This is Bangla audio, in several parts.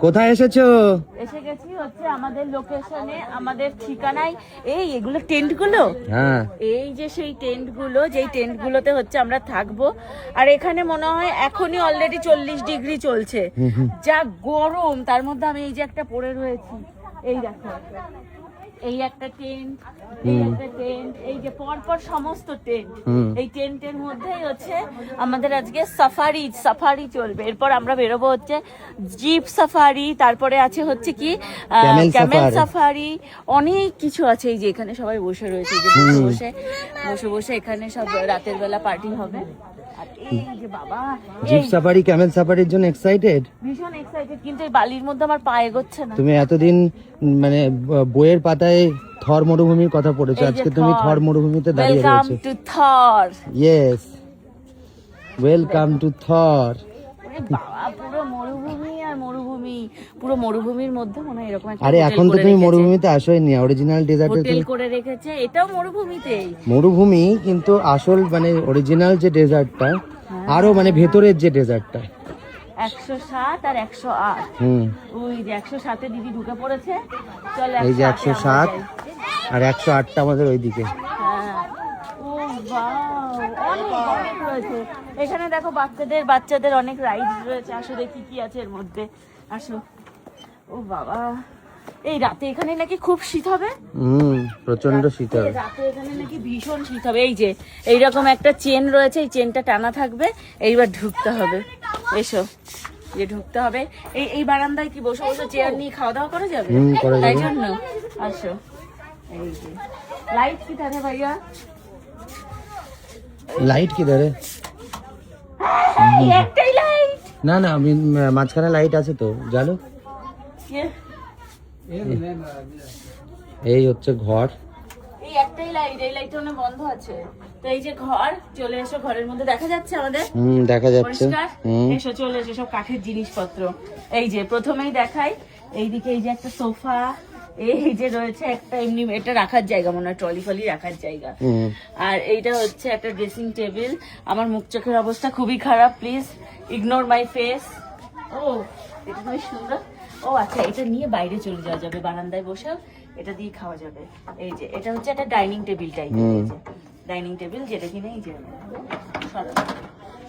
কোথায় এসেছ? এসে গেছি হচ্ছে আমাদের লোকেশনে আমাদের ঠিকানায়। এই এগুলো টেন্টগুলো? হ্যাঁ। এই যে সেই টেন্টগুলো যেই টেন্ট গুলোতে হচ্ছে আমরা থাকব। আর এখানে মনে হয় এখনই অলরেডি চল্লিশ ডিগ্রি চলছে। যা গরম তার মধ্যে আমি এই যে একটা পরে রয়েছি। এই দেখো। এই একটা টেন্ট এই একটা টেন্ট এই যে পরপর সমস্ত টেন্ট এই টেন্টের মধ্যেই হচ্ছে আমাদের আজকে সাফারি সাফারি চলবে। এরপর আমরা বেরোবো হচ্ছে জিপ সাফারি তারপরে আছে হচ্ছে কি ক্যামেল সাফারি অনেক কিছু আছে। এই যে এখানে সবাই বসে রয়েছে যে বসে বসে বসে বসে এখানে সব রাতের বেলা পার্টি হবে। জিপ সাফারি ক্যামেল সাফারির জন্য এক্সাইটেড ভীষণ এক্সাইটেড কিন্তু এই বালির মধ্যে আমার পা এগোচ্ছে না। তুমি এতদিন মানে বইয়ের পাতায় থর মরুভূমির কথা পড়েছো আজকে তুমি থর। মরুভূমিতে দাঁড়িয়ে welcome to Thar. Yes welcome to Thar. বাবা পুরো মরুভূমি আর মরুভূমি পুরো মরুভূমির মধ্যে মনে হয় এরকম আরে এখন তো তুমি মরুভূমিতে আসোই নি অরিজিনাল ডেজার্টে হোটেল করে রেখেছে এটাও মরুভূমিতেই। মরুভূমি কিন্তু আসল মানে অরিজিনাল যে ডেজার্টটা হ্যাঁ। আরও মানে ভেতরের যে ডেজার্টটা একশো সাত আর একশো আট। হুম। ওই যে একশো সাতে দিদি ঢুকে পড়েছে। চল এই যে 108 একশো সাত আর একশো আটটা আমাদের ওইদিকে। হ্যাঁ। এখানে দেখো বাচ্চাদের বাচ্চাদের অনেক রাইড রয়েছে। আসো দেখি কি আছে এর মধ্যে। আসো। ও বাবা। এই রাতে এখানে নাকি খুব শীত হবে? হুম প্রচণ্ড শীত হবে। রাতে এখানে নাকি ভীষণ শীত হবে। এই যে এইরকম একটা চেন রয়েছে এই চেনটা টানা থাকবে এইবার ঢুকতে হবে। এসো যে ঢুকতে হবে। এই এই বারান্দায় কি বসে বসে চেয়ার নিয়ে খাওয়া দাওয়া করা যাবে? হুম, করা তাই জন্য। আসো। এই যে লাইট কি থাকে ভাইয়া? লাইট কি ধরে একটাই লাইট। না না আমি মাঝখানে লাইট আছে তো জানো? এই হচ্ছে ঘর। এই একটাই লাইট এই লাইটটা মানে বন্ধ আছে। তো এই যে ঘর চলে এসো ঘরের মধ্যে। দেখা যাচ্ছে আমাদের? হুম দেখা যাচ্ছে। এসো চলে এসো সব কাঠের জিনিসপত্র। এই যে প্রথমেই দেখাই এইদিকে এই যে একটা সোফা এই যে রয়েছে একটা এমনি এটা রাখার জায়গা মনে হয় ট্রলি ফলি রাখার জায়গা। আর এইটা হচ্ছে একটা ড্রেসিং টেবিল আমার মুখ চোখের অবস্থা খুবই খারাপ প্লিজ ইগনোর মাই ফেস ও এটা খুবই সুন্দর ও আচ্ছা এটা নিয়ে বাইরে চলে যাওয়া যাবে বারান্দায় বসে এটা দিয়ে খাওয়া যাবে। এই যে এটা হচ্ছে একটা ডাইনিং টেবিল টাইপের হুম। ডাইনিং টেবিল যেটা কিনে এই যে সরানো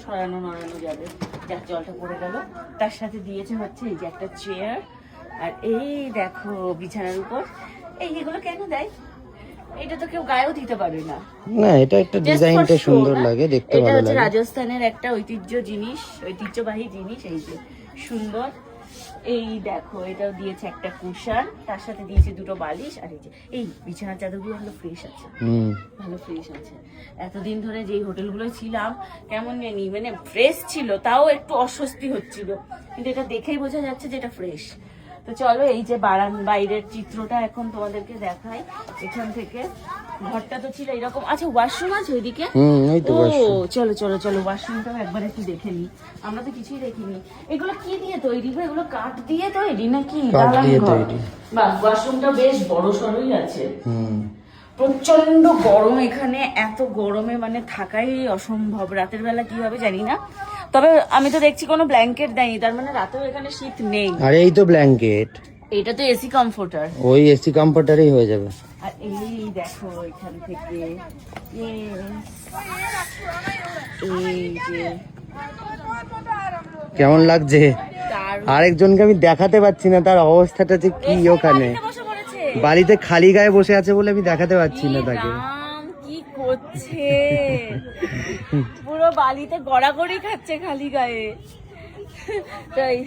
সরানো নড়ানো যাবে। যার জলটা পড়ে গেল। তার সাথে দিয়েছে হচ্ছে এই যে একটা চেয়ার আর এই দেখো বিছানার উপর। এই এগুলো কেন দেয়? এটা তো কেউ গায়েও দিতে পারে না। না এটা একটা ডিজাইনটা সুন্দর লাগে দেখতে এটা হচ্ছে রাজস্থানের একটা ঐতিহ্য জিনিস ঐতিহ্যবাহী জিনিস এই যে সুন্দর। এই দেখো এটাও দিয়েছে একটা কুশন তার সাথে দিয়েছে দুটো বালিশ আর এই যে এই বিছানার চাদরগুলো ভালো ফ্রেশ আছে। ভালো ফ্রেশ আছে। এতদিন ধরে যেই হোটেলগুলো ছিলাম কেমন জানি মানে ফ্রেশ ছিল তাও একটু অস্বস্তি হচ্ছিল। কিন্তু এটা দেখেই বোঝা যাচ্ছে যে এটা ফ্রেশ তো চলো এই যে বারান বাইরের চিত্রটা এখন তোমাদেরকে দেখাই। এখান থেকে। ঘরটা তো ছিল এরকম। আচ্ছা ওয়াশরুম আছে ওইদিকে? তো ও চলো চলো চলো ওয়াশরুমটাও একবার একটু দেখে নি আমরা তো কিছুই দেখিনি। এগুলো কি দিয়ে তৈরি গো এগুলো কাঠ দিয়ে তৈরি নাকি? কাঠ দালান ঘর? বাহ ওয়াশরুমটা বেশ বড় সড়ই আছে। হুম। প্রচণ্ড গরম এখানে এত গরমে মানে থাকাই অসম্ভব। রাতের বেলা কি হবে জানি না। তবে আমি তো দেখছি কোনো ব্ল্যাঙ্কেট দেয়নি তার মানে রাতেও এখানে শীত নেই। আর এই তো ব্ল্যাঙ্কেট এটা তো এসি কমফোর্টার ওই এসি কমফোর্টারই হয়ে যাবে। আর এই দেখো এখান থেকে। এই যে। কেমন লাগছে? আরেকজনকে আমি দেখাতে পাচ্ছি না তার অবস্থাটা যে কি ওখানে। বাড়িতে খালি গায়ে বসে আছে বলে আমি দেখাতে পারছি না তাকে। কি করছে? পুরো বালিতে গড়াগড়ি খাচ্ছে খালি গায়ে। তাই।